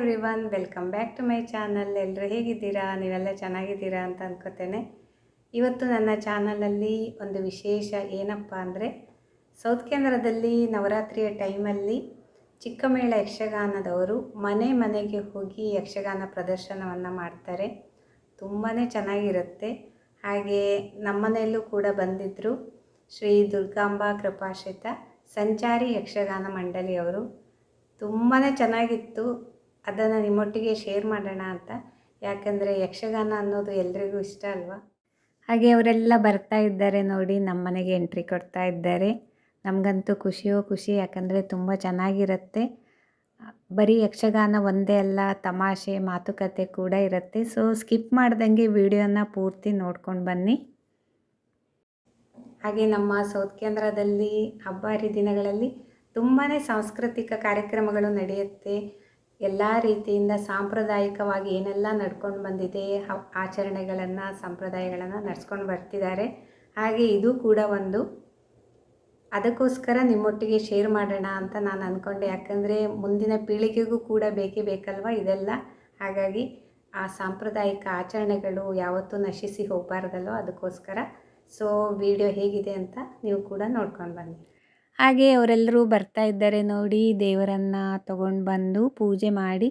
Everyone welcome back to my channel ಎಲ್ಲರೂ ಹೇಗಿದ್ದೀರಾ? ನೀವೆಲ್ಲ ಚೆನ್ನಾಗಿದ್ದೀರಾ ಅಂತ ಅಂದ್ಕೋತೇನೆ ಇವತ್ತು ನನ್ನ ಚಾನಲಲ್ಲಿ ಒಂದು ವಿಶೇಷ ಏನಪ್ಪ ಅಂದರೆ ಸೌತ್ ಕೇಂದ್ರದಲ್ಲಿ ನವರಾತ್ರಿಯ ಟೈಮಲ್ಲಿ ಚಿಕ್ಕಮೇಳ ಯಕ್ಷಗಾನದವರು ಮನೆ ಮನೆಗೆ ಹೋಗಿ ಯಕ್ಷಗಾನ ಪ್ರದರ್ಶನವನ್ನು ಮಾಡ್ತಾರೆ. ತುಂಬಾ ಚೆನ್ನಾಗಿರುತ್ತೆ. ಹಾಗೆ ನಮ್ಮನೆಯಲ್ಲೂ ಕೂಡ ಬಂದಿದ್ದರು ಶ್ರೀ ದುರ್ಗಾಂಬಾ ಕೃಪಾಶ್ರಿತ ಸಂಚಾರಿ ಯಕ್ಷಗಾನ ಮಂಡಳಿಯವರು. ತುಂಬಾ ಚೆನ್ನಾಗಿತ್ತು. ಅದನ್ನು ನಿಮ್ಮೊಟ್ಟಿಗೆ ಶೇರ್ ಮಾಡೋಣ ಅಂತ. ಯಾಕಂದರೆ ಯಕ್ಷಗಾನ ಅನ್ನೋದು ಎಲ್ರಿಗೂ ಇಷ್ಟ ಅಲ್ವಾ? ಹಾಗೆ ಅವರೆಲ್ಲ ಬರ್ತಾ ಇದ್ದಾರೆ ನೋಡಿ ನಮ್ಮ ಮನೆಗೆ ಎಂಟ್ರಿ ಕೊಡ್ತಾ ಇದ್ದಾರೆ. ನಮಗಂತೂ ಖುಷಿಯೋ ಖುಷಿ, ಯಾಕಂದರೆ ತುಂಬ ಚೆನ್ನಾಗಿರುತ್ತೆ. ಬರೀ ಯಕ್ಷಗಾನ ಒಂದೇ ಅಲ್ಲ, ತಮಾಷೆ, ಮಾತುಕತೆ ಕೂಡ ಇರುತ್ತೆ. ಸೊ ಸ್ಕಿಪ್ ಮಾಡ್ದಂಗೆ ವಿಡಿಯೋನ ಪೂರ್ತಿ ನೋಡ್ಕೊಂಡು ಬನ್ನಿ. ಹಾಗೆ ನಮ್ಮ ಸೌತ್ ಕೇಂದ್ರದಲ್ಲಿ ಹಬ್ಬ ಹರಿದಿನಗಳಲ್ಲಿ ತುಂಬಾ ಸಾಂಸ್ಕೃತಿಕ ಕಾರ್ಯಕ್ರಮಗಳು ನಡೆಯುತ್ತೆ. ಎಲ್ಲ ರೀತಿಯಿಂದ ಸಾಂಪ್ರದಾಯಿಕವಾಗಿ ಏನೆಲ್ಲ ನಡ್ಕೊಂಡು ಬಂದಿದೆ ಆಚರಣೆಗಳನ್ನು, ಸಂಪ್ರದಾಯಗಳನ್ನು ನಡ್ಸ್ಕೊಂಡು ಬರ್ತಿದ್ದಾರೆ. ಹಾಗೆ ಇದು ಕೂಡ ಒಂದು. ಅದಕ್ಕೋಸ್ಕರ ನಿಮ್ಮೊಟ್ಟಿಗೆ ಶೇರ್ ಮಾಡೋಣ ಅಂತ ನಾನು ಅಂದ್ಕೊಂಡೆ ಯಾಕಂದರೆ ಮುಂದಿನ ಪೀಳಿಗೆಗೂ ಕೂಡ ಬೇಕೇ ಬೇಕಲ್ವ ಇದೆಲ್ಲ? ಹಾಗಾಗಿ ಆ ಸಾಂಪ್ರದಾಯಿಕ ಆಚರಣೆಗಳು ಯಾವತ್ತೂ ನಶಿಸಿ ಹೋಗಬಾರ್ದಲ್ಲೋ ಅದಕ್ಕೋಸ್ಕರ. ಸೊ ವಿಡಿಯೋ ಹೇಗಿದೆ ಅಂತ ನೀವು ಕೂಡ ನೋಡ್ಕೊಂಡು ಬನ್ನಿ. ಹಾಗೆ ಅವರೆಲ್ಲರೂ ಬರ್ತಾ ಇದ್ದಾರೆ ನೋಡಿ, ದೇವರನ್ನು ತಗೊಂಡು ಬಂದು ಪೂಜೆ ಮಾಡಿ,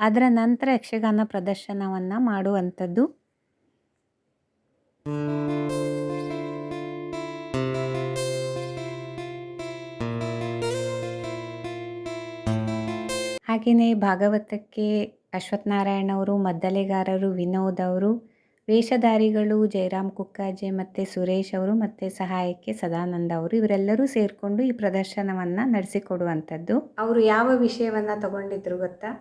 ಅದರ ನಂತರ ಯಕ್ಷಗಾನ ಪ್ರದರ್ಶನವನ್ನು ಮಾಡುವಂಥದ್ದು. ಹಾಗೆಯೇ ಭಾಗವತಕ್ಕೆ ಅಶ್ವತ್ಥನಾರಾಯಣವರು, ಮದ್ದಲೆಗಾರರು, ವಿನೋದ್ ಅವರು ವೇಷಧಾರಿಗಳು ಜಯರಾಮ್ ಕುಕ್ಕಾಜೆ ಮತ್ತು ಸುರೇಶ್ ಅವರು ಮತ್ತು ಸಹಾಯಕ್ಕೆ ಸದಾನಂದ ಅವರು ಇವರೆಲ್ಲರೂ ಸೇರಿಕೊಂಡು ಈ ಪ್ರದರ್ಶನವನ್ನು ನಡೆಸಿಕೊಡುವಂಥದ್ದು. ಅವರು ಯಾವ ವಿಷಯವನ್ನು ತಗೊಂಡಿದ್ರು ಗೊತ್ತಾ?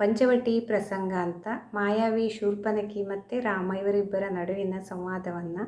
ಪಂಚವಟಿ ಪ್ರಸಂಗ ಅಂತ, ಮಾಯಾವಿ ಶೂರ್ಪನಕಿ ಮತ್ತು ರಾಮ ಇವರಿಬ್ಬರ ನಡುವಿನ ಸಂವಾದವನ್ನು.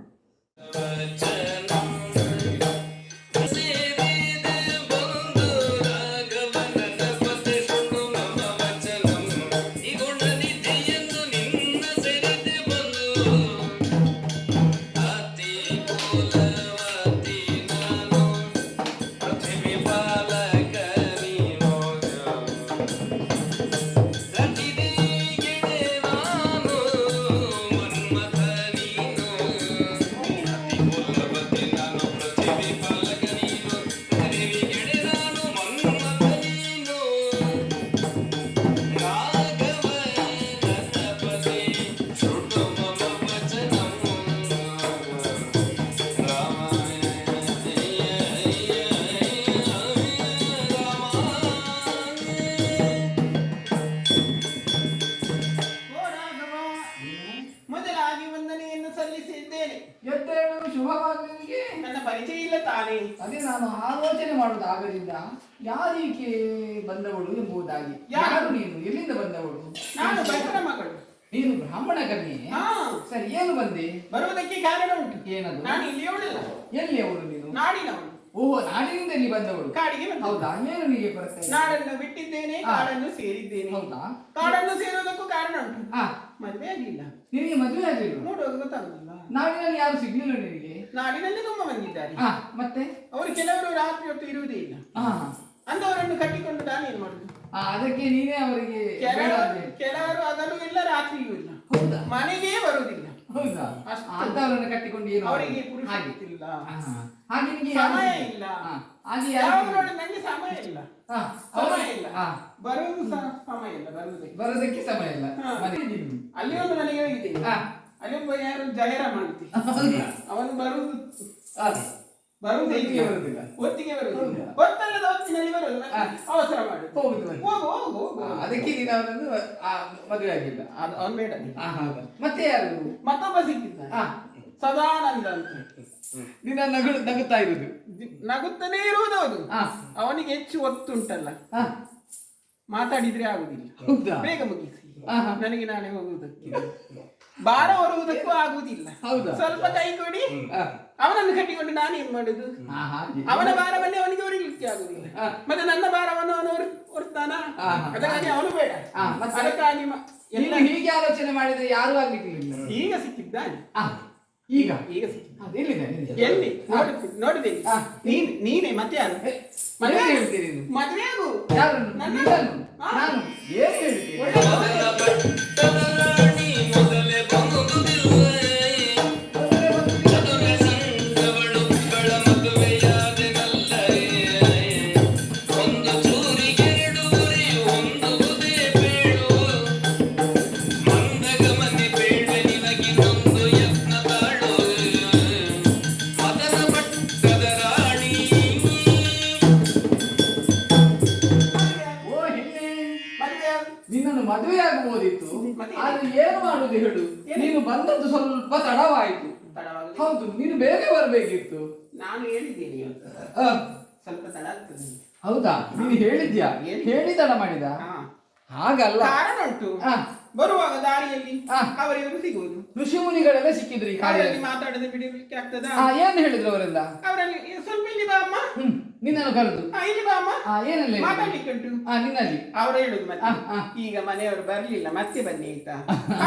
ಯಾರೀಕೆ ಬಂದವಳು ಎಂಬುದಾಗಿ. ಯಾರು? ನೀನು? ಎಲ್ಲಿಂದ ಬಂದವಳು? ನಾನು ಭಟ್ರ ಮಗಳು. ನೀನು ಬ್ರಾಹ್ಮಣ ಕನ್ಯೆ? ಹಾ. ಸರಿ ಏನು ಬಂದೆ? ಬರುವುದಕ್ಕೆ ಕಾರಣ ಉಂಟು. ಏನದು? ನಾನು ಇಲ್ಲಿಯವಳಲ್ಲ ಎಲ್ಲಿ ಅವಳು ನೀನು? ನಾಡಿನವಳು. ಓಹೋ ನಾಡಿನಿಂದ ಇಲ್ಲಿ ಬಂದವಳು? ಕಾಡಿಗೆ ಹೌದಾ? ಏನು ನೀಗೆ ಬರುತ್ತೆ? ನಾಡನ್ನು ಬಿಟ್ಟಿದ್ದೇನೆ ಹಾ. ಕಾಡನ್ನು ಸೇರಿದ್ದೇನೆ. ಹೌದಾ? ಕಾಡನ್ನು ಸೇರುವುದಕ್ಕೂ ಕಾರಣ ಉಂಟು. ಹಾ. ಮದುವೆ ಆಗಿಲ್ಲ. ನಿನಗೆ ಮದುವೆ ಆಗಿಲ್ಲ ನೋಡುವಾಗ ಗೊತ್ತಾಗುದಿಲ್ಲ ನಾಡಿನಲ್ಲಿ ಯಾರು ಸಿಗ್ಲಿಲ್ಲ ನಿನಗೆ? ನಾಡಿನಲ್ಲಿ ತುಂಬಾ ಬಂದಿದ್ದಾರೆ ಹಾ ಮತ್ತೆ? ಅವರು ಕೆಲವರು ರಾತ್ರಿ ಹೊತ್ತು ಇರುವುದೇ ಇಲ್ಲ. ಹಾ. ಅಂದವರನ್ನು ಕಟ್ಟಿಕೊಂಡು ನಾನೇನ್ ಮಾಡುದು? ಆ, ಅದಕ್ಕೆ ನೀನೇ ಅವರಿಗೆ ಕೆಲವರು ಅದನ್ನು ಇಲ್ಲ ರಾತ್ರಿಯೂ ಇಲ್ಲ. ಹೌದಾ? ಮನೆಗೆ ಬರುವುದಿಲ್ಲ. ಹೌದಾ. ಅಂತವರನ್ನು ಕಟ್ಟಿಕೊಂಡು ಏನು ಅವರಿಗೆ ಮಾಡುದು? ಪುರುಷ ಹಾಗೆ. ನಿಮಗೆ ನಿನಗೆ ಸಮಯ ಇಲ್ಲ. ಹಾಗೆ ಯಾರು ಯಾವ ಸಿಗ್ಲಿಲ್ಲ? ನೋಡಿ ನಂಗೆ ಸಮಯ ಇಲ್ಲ. ಸಮಯ ಇಲ್ಲ. ಬರೋದು ಬರುವುದು ಸಹ ಸಮಯ ಇಲ್ಲ ಬರುವುದಕ್ಕೆ ಬರೋದಕ್ಕೆ ಸಮಯ ಇಲ್ಲ. ನೀನು. ಅಲ್ಲಿ ಒಂದು ನನಗೆ ಹೋಗಿದೆ ಹಾ, ಅಲ್ಲಿ ಒಬ್ಬ ಯಾರು ಜಾಹೀರ ಅಂತೆ ಅವನು ಬರುವುದು. ಬರುವುದೇ. ಬರುವುದಿಲ್ಲ. ಹೊತ್ತಿಗೆ ಬರುವುದಿಲ್ಲ? ಹೊತ್ತಲ್ಲದ ಹೊತ್ತಿನಲ್ಲಿ ಬರುವುದು ಹಾ. ಅವಸರ ಮಾಡು ಹೋಗುದು ಹೋಗು ಹೋಗು ಹೋಗು. ಅದಕ್ಕೆ ನೀನು ಅವನನ್ನು ಮದುವೆ ಆಗಿಲ್ಲ. ಅದು ಅವನು ಬೇಡ ಮತ್ತೆ ಯಾರು? ಮತ್ತೊಬ್ಬ ಸಿಕ್ಕಿದ್ದ ಸದಾನಂದ ಅಂತ. ನಿನ್ನ ನಗು ನಗುತ್ತಾ ಇರುದು ನಗುತ್ತಲೇ ಇರುವುದು ಹಾ, ಅವನಿಗೆ ಹೆಚ್ಚು ಒತ್ತುಂಟಲ್ಲ. ಮಾತಾಡಿದ್ರೆ ಆಗುದಿಲ್ಲ. ಹೌದಾ? ಬೇಗ ಮುಗಿಸಿ. ನನಗೆ ನಾನೇ ಹೋಗುವುದಕ್ಕೆ. ಭಾರ ಹೊರುವುದಕ್ಕೂ ಆಗುವುದಿಲ್ಲ. ಹೌದಾ? ಸ್ವಲ್ಪ ಕೈ ಕೊಡಿ. ಅವನನ್ನು ಕಟ್ಟಿಕೊಂಡು ನಾನೇನ್ ಮಾಡುದು. ಅವನ ಭಾರವನ್ನೇ ಅವನಿಗೆ ಹೊರಲಿಕ್ಕೆ ಆಗುದಿಲ್ಲ ಮತ್ತೆ ನನ್ನ ಭಾರವನ್ನು ಅವನು ಹೊರ್- ಹೊರ್ತಾನ. ಅದಕ್ಕಾಗಿ ಅವನು ಬೇಡ? ಅದಕ್ಕಾಗಿ ಎಲ್ಲ ಹೀಗೆ ಆಲೋಚನೆ ಮಾಡಿದ್ರೆ ಯಾರು ಆಗ್ಲಿಕ್ಕಿಲ್ಲ ಈಗ ಸಿಕ್ಕಿದ್ದಾನೆ. ಈಗ? ಈಗ? ಎಲ್ಲಿ? ನೋಡಿದೆ. ನೀನ್ ನೀನೇ ಮತ್ತೆ ಯಾರು? ಮದುವೆ. ಹೇಳ್ತೀರಿ ಮದುವೆ ಆಗು. ಯಾರು ನಾನು? ಏನು ಹೇಳ್ತೀನಿ ಬರಬೇಕಿತ್ತು ನಾನು ಹೇಳಿದ್ದೀನಿ. ಆ, ಸ್ವಲ್ಪ ತಡ ಆಗ್ತದೆ. ಹೌದಾ? ನೀನು ಹೇಳಿದ್ಯಾ? ಹೇಳಿ. ಹೇಳಿ ತಡ ಮಾಡಿದ? ಹಾ. ಹಾಗಲ್ಲ. ಕಾರಣ ಉಂಟು. ಬರುವಾಗ ದಾರಿಯಲ್ಲಿ ಹಾ. ಅವರಿವರು ಸಿಗುವುದು. ಋಷಿ ಮುನಿಗಳೆಲ್ಲ ಸಿಕ್ಕಿದ್ರು ಈ ಅವರಲ್ಲಿ ಕಾರ್ಯದಲ್ಲಿ ಮಾತಾಡದೆ ಬಿಡಲಿಕ್ಕೆ ಆಗ್ತದಾ? ಆ ಏನ್ ಹೇಳಿದ್ರು ಅವರೆಲ್ಲ? ಅವರಲ್ಲಿ "ಏ, ಸ್ವಲ್ಪ ಇಲ್ಲಿ ಬಾ ಅಮ್ಮ. ಹ್ಮ್ ನಿನ್ನನ್ನು ಕರೆದು. ಹಾ, ಇಲ್ಲಿ ಬಾ ಅಮ್ಮ. ಆ ಏನೆಲ್ಲ ಹೇಳಿದ್ರು? ಮಾತಾಡ್ಲಿಕ್ಕೆ ಉಂಟು ಆ ನಿನ್ನಲ್ಲಿ. ಅವರು ಹೇಳುದು ಮತ್ತೆ. ಈಗ ಮನೆಯವರು ಬರ್ಲಿಲ್ಲ ಮತ್ತೆ ಬನ್ನಿ ಆಯ್ತಾ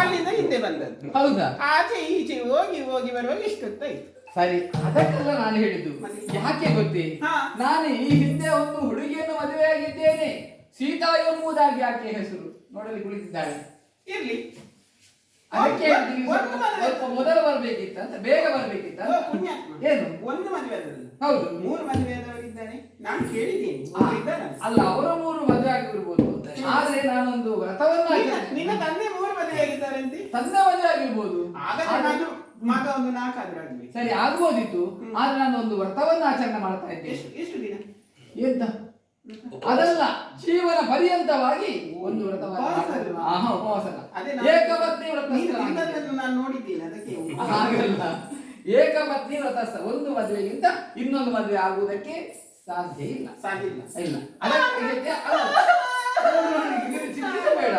ಅಲ್ಲಿಂದ ಹಿಂದೆ ಬಂದದ್ದು. ಹೌದಾ? ಆಚೆ ಈಚೆ ಹೋಗಿ ಹೋಗಿ ಬರುವಾಗ ಇಷ್ಟೊತ್ತಾಯ್ತು. ಸರಿ ಅದಕ್ಕೆಲ್ಲ ನಾನು ಹೇಳಿದ್ದು? ಯಾಕೆ ಗೊತ್ತೇ. ನಾನು ಈ ಹಿಂದೆ ಒಂದು ಹುಡುಗಿಯನ್ನು ಮದುವೆಯಾಗಿದ್ದೇನೆ. ಸೀತಾ ಎಂಬುದಾಗಿ ಆಕೆ ಹೆಸರು. ನೋಡಲಿ ಕುಳಿತಿದ್ದಾಳೆ. ಇರ್ಲಿ. ಅದಕ್ಕೆ ಮೊದಲು ಬರ್ಬೇಕಿತ್ತ ಅಂತ ಬೇಗ ಬರ್ಬೇಕಿತ್ತ ಏನು? ಒಂದು ಮದುವೆ ಹೌದು. ಮೂರು ಮದುವೆ ನಾನು ಕೇಳಿದ್ದೀನಿ ಅಲ್ಲ ಅವರ ಮೂರು ಮದುವೆ ಆಗಿರ್ಬೋದು ಆದ್ರೆ ನಾನೊಂದು ವ್ರತವನ್ನ ನಿನ್ನ- ನಿನ್ನ ತಂದೆ ಮೂರು ಮದುವೆ ಅಂತ ತಂದೆ ಮದುವೆ ಆಗಿರ್ಬೋದು. ಆಗ ನಾನು ಮಗ ಒಂದು ನಾಲ್ಕಾದ್ರೆ ಆಗ್ಬೇಕು ಸರಿ ಆಗ್ಬೋದಿತ್ತು ಆದ್ರೆ ನಾನು ಒಂದು ವ್ರತವನ್ನ ಆಚರಣೆ ಮಾಡ್ತಾ ಇದ್ದೆ ಎಷ್ಟು ಎಷ್ಟು ದಿನ? ಎಂತ? ಅದಲ್ಲ ಜೀವನ ಪರ್ಯಂತವಾಗಿ ಒಂದು ಉಪವಾಸನ ಅದೇ ನಾನು- ಏಕಪತ್ನಿ ವ್ರತ ನೀನು ತಿಂದದ್ದನ್ನು ನಾನು ನೋಡಿದ್ದೀನಿ ಅದಕ್ಕೆ ಹಾಗಲ್ಲ. ಏಕಪತ್ನಿ ವ್ರತಸ್ಥ ಒಂದು ಮದುವೆಗಿಂತ ಇನ್ನೊಂದು ಮದುವೆ ಆಗುವುದಕ್ಕೆ ಸಾಧ್ಯ ಇಲ್ಲ. ಸಾಧ್ಯ ಇಲ್ಲ. ಇಲ್ಲ. ಅದಕ್ಕೆ ಅಲ್ಲ. ಇದು ಚಿಂತಿಸಬೇಡ.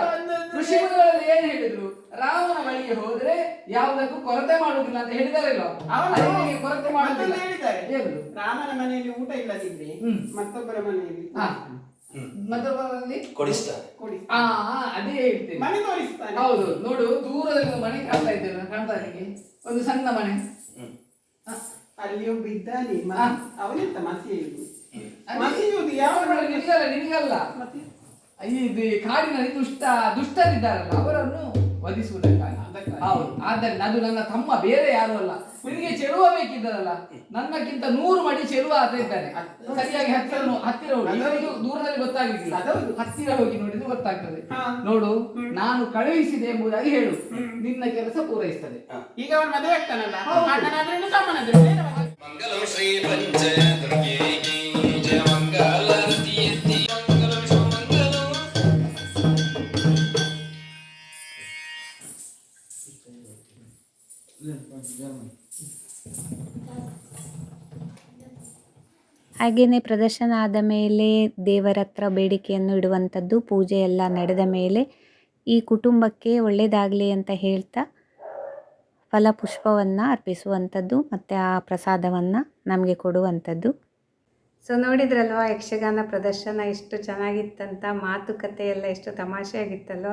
ಏನ್ ಹೇಳಿದ್ರು? ರಾಮನ ಬಳಿಗೆ ಹೋದ್ರೆ ಯಾವುದಕ್ಕೂ ಕೊರತೆ ಮಾಡುದಿಲ್ಲ ಅಂತ ಹೇಳಿದಾರಲ್ಲ ಅವನು ಅದಕ್ಕೆ ಕೊರತೆ ಮಾಡುವುದಿಲ್ಲ. ಮತ್ತೊಂದು ಹೇಳಿದ್ದಾರೆ. ಹೇಳಿದ್ರು ರಾಮನ ಮನೆಯಲ್ಲಿ ಊಟ ಇಲ್ಲದಿದ್ರೆ ಹ್ಮ್. ಮತ್ತೊಬ್ಬರ ಮನೆಯಲ್ಲಿ. ಹಾ. ಮತ್ತೊಬ್ಬರಲ್ಲಿ? ಕೊಡಿಸ್ತಾರೆ. ಕೊಡಿ ಆ ಆ, ಅದೇ ಹೇಳ್ತೇನೆ. ಮನೆ ತೋರಿಸ್ತಾನೆ. ಹೌದು ನೋಡು ದೂರದಲ್ಲಿ ಒಂದು ಮನೆ ಕಾಣ್ತಾ ಇದ್ದೇನೆ ಕಾಣ್ತಾ ನಿಮಗೆ ಒಂದು ಸಣ್ಣ ಮನೆ. ಆ, ಅಲ್ಲಿ ಒಬ್ಬ ಇದ್ದಾನೆ ಮ-. ಅವನೆಂತ ಮಸಿಯುವುದು ಅದೇ- ಮಸಿಯುವುದು ಯಾವ ಅವರನ್ನು ನಿನಗಲ್ಲ. ನಿನಗಲ್ಲ ಮತ್ತೆ ಇದು ಕಾಡಿನಲ್ಲಿ ದುಷ್ಟ ದುಷ್ಟರಿದ್ದಾರಲ್ಲ ಅವರನ್ನು ವಧಿಸುವುದಕ್ಕಾಗಿ ಅದಕ್ಕಾಗಿ. ಹೌದು. ಆದ್ದರಿಂದ ಅದು ನನ್ನ ತಮ್ಮ ಬೇರೆ ಯಾರು ಅಲ್ಲ. ನಿನಗೆ ಚೆಲುವ ಬೇಕಿದ್ದರಲ್ಲ. ನನ್ನಕ್ಕಿಂತ ನೂರು ಮಡಿ ಚೆಲುವ ಆತ ಇದ್ದಾನೆ. ಸರಿಯಾಗಿ ಹತ್ತಿರ ಹತ್ತಿರ ಹೋಗಿ. ದೂರದಲ್ಲಿ ಗೊತ್ತಾಗಲಿಲ್ಲ ಅದೌದು. ಹತ್ತಿರ ಹೋಗಿ ನೋಡಿದ್ರೆ ಗೊತ್ತಾಗ್ತದೆ. ಹಾ. ನೋಡು ನಾನು ಕಳುಹಿಸಿದೆ ಎಂಬುದಾಗಿ ಹೇಳು. ನಿನ್ನ ಕೆಲಸ ಪೂರೈಸ್ತದೆ. ಈಗ ಅವನು ಮದುವೆ ಆಗ್ತಾನಲ್ಲ. ಮಂಗಲಂ ಶ್ರೀ ಪಂಚ ಹಾಗೆಯೇ ಪ್ರದರ್ಶನ ಆದ ಮೇಲೆ ದೇವರ ಹತ್ರ ಬೇಡಿಕೆಯನ್ನು ಇಡುವಂಥದ್ದು, ಪೂಜೆ ಎಲ್ಲ ನಡೆದ ಮೇಲೆ ಈ ಕುಟುಂಬಕ್ಕೆ ಒಳ್ಳೆಯದಾಗಲಿ ಅಂತ ಹೇಳ್ತಾ ಫಲಪುಷ್ಪವನ್ನು ಅರ್ಪಿಸುವಂಥದ್ದು ಮತ್ತು ಆ ಪ್ರಸಾದವನ್ನು ನಮಗೆ ಕೊಡುವಂಥದ್ದು. ಸೊ ನೋಡಿದ್ರಲ್ವ ಯಕ್ಷಗಾನ ಪ್ರದರ್ಶನ ಎಷ್ಟು ಚೆನ್ನಾಗಿತ್ತಂತ, ಮಾತುಕತೆ ಎಲ್ಲ ಎಷ್ಟು ತಮಾಷೆಯಾಗಿತ್ತಲ್ವ?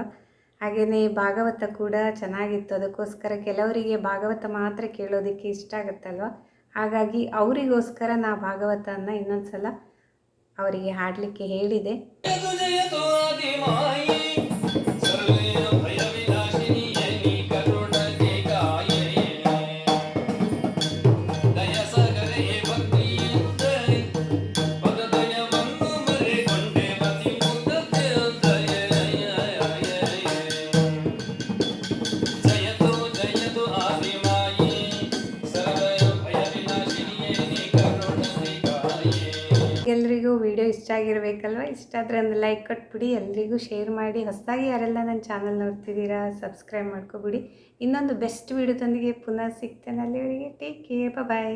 ಹಾಗೆಯೇ ಭಾಗವತ ಕೂಡ ಚೆನ್ನಾಗಿತ್ತು. ಅದಕ್ಕೋಸ್ಕರ ಕೆಲವರಿಗೆ ಭಾಗವತ ಮಾತ್ರ ಕೇಳೋದಕ್ಕೆ ಇಷ್ಟ ಆಗುತ್ತಲ್ವ? ಹಾಗಾಗಿ ಅವರಿಗೋಸ್ಕರ ನಾ ಭಾಗವತನ ಇನ್ನೊಂದು ಸಲ ಅವರಿಗೆ ಹಾಡಲಿಕ್ಕೆ ಹೇಳಿದೆ. ಆಗಿರಬೇಕಲ್ವ ಇಷ್ಟ ಆದರೆ ಒಂದು ಲೈಕ್ ಕೊಟ್ಬಿಡಿ, ಎಲ್ರಿಗೂ ಶೇರ್ ಮಾಡಿ. ಹೊಸದಾಗಿ ಯಾರೆಲ್ಲ ನನ್ನ ಚಾನಲ್ ನೋಡ್ತಿದ್ದೀರಾ ಸಬ್ಸ್ಕ್ರೈಬ್ ಮಾಡ್ಕೊಬಿಡಿ. ಇನ್ನೊಂದು ಬೆಸ್ಟ್ ವಿಡಿಯೋದೊಂದಿಗೆ ಪುನಃ ಸಿಗ್ತೇನೆ. ಅಲ್ಲಿವರೆಗೆ ಟೇಕ್ ಕೇರ್ ಬಾಯ್